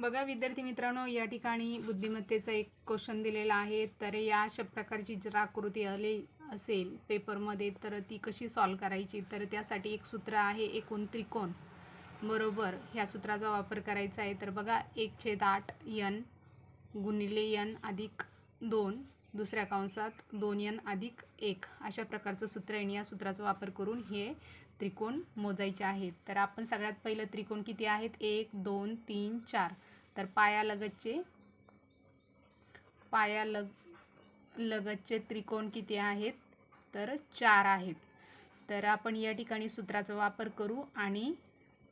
बघा विद्यार्थी मित्रांनो या ठिकाणी बुद्धिमत्तेचा एक क्वेश्चन दिलेला आहे. तर या अशा प्रकारची जर आकृती आली असेल पेपरमध्ये तर ती कशी सॉल्व करायची? तर त्यासाठी एक सूत्र आहे एकूण त्रिकोण. बरोबर ह्या सूत्राचा वापर करायचा आहे. तर बघा एक छेद आठ यन गुणिले यन अधिक दोन दुसऱ्या कंसात दोन यन अधिक एक. अशा प्रकारचं सूत्र आहे या सूत्राचा वापर करून हे त्रिकोण मोजायचे आहेत. तर आपण सगळ्यात पहिलं त्रिकोण किती आहेत? एक दोन तीन चार. तर पायालगतचे पायालग लगतचे त्रिकोण किती आहेत? तर चार आहेत. तर आपण या ठिकाणी सूत्राचा वापर करू आणि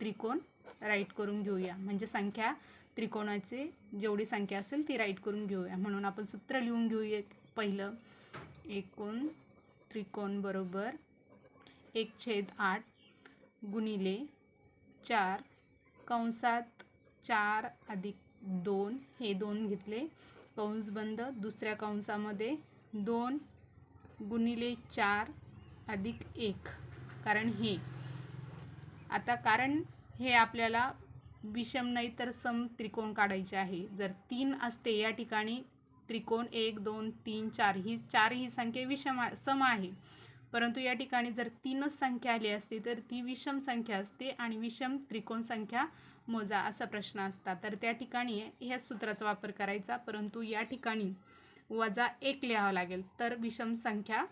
त्रिकोण राईट करून घेऊया. म्हणजे संख्या त्रिकोणाचे जेवढी संख्या असेल ती राईट करून घेऊया. म्हणून आपण सूत्र लिहून घेऊया पहिलं एकूण त्रिकोण बरोबर एक छेद आठ गुणिले चार कंसात चार अधिक दोन हे दोन घेतले. कंस बंद. दुसऱ्या कंसामध्ये दोन गुणिले चार अधिक एक. कारण हे. आता कारण हे आपल्याला विषम नाही तर सम त्रिकोण काढायचे आहे. जर तीन असते या ठिकाणी त्रिकोण एक दोन तीन चार ही चार ही संख्या विषम सम आहे. परंतु या ठिकाणी जर तीनच संख्या आली असती तर ती विषम संख्या असते आणि विषम त्रिकोण संख्या मोजा असा प्रश्न असता. तर त्या ठिकाणी ह्या सूत्राचा वापर करायचा. परंतु या ठिकाणी वजा एक लिहावं लागेल. तर विषम संख्या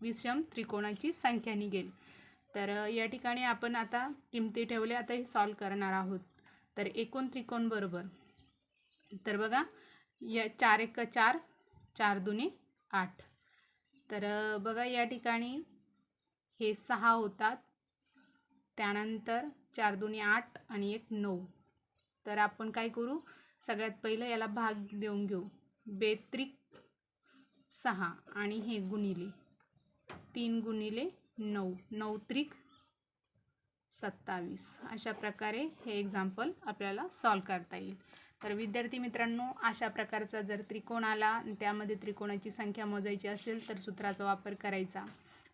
विषम त्रिकोणाची संख्या निघेल. तर या ठिकाणी आपण आता किमती ठेवल्या आता हे सॉल्व करणार आहोत. तर एकूण त्रिकोण बरोबर. तर बघा या चार एक चार चार दुने आठ. तर बघा या ठिकाणी हे सहा होतात. त्यानंतर चार दोन्ही आठ आणि एक नऊ. तर आपण काय करू? सगळ्यात पहिलं याला भाग देऊन घेऊ. बेत्रिक सहा आणि हे गुणिले. तीन गुणिले नऊ. नऊ त्रिक सत्तावीस. अशा प्रकारे हे एक्झाम्पल आपल्याला सॉल्व करता येईल. तर विद्यार्थी मित्रांनो अशा प्रकारचा जर त्रिकोण आला त्यामध्ये त्रिकोणाची संख्या मोजायची असेल तर सूत्राचा वापर करायचा.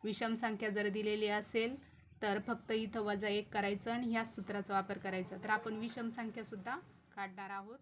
विषम संख्या जर दिलेली असेल तर फक्त इथं वजा एक करायचं आणि ह्याच सूत्राचा वापर करायचा. तर आपण विषम संख्यासुद्धा काढणार आहोत.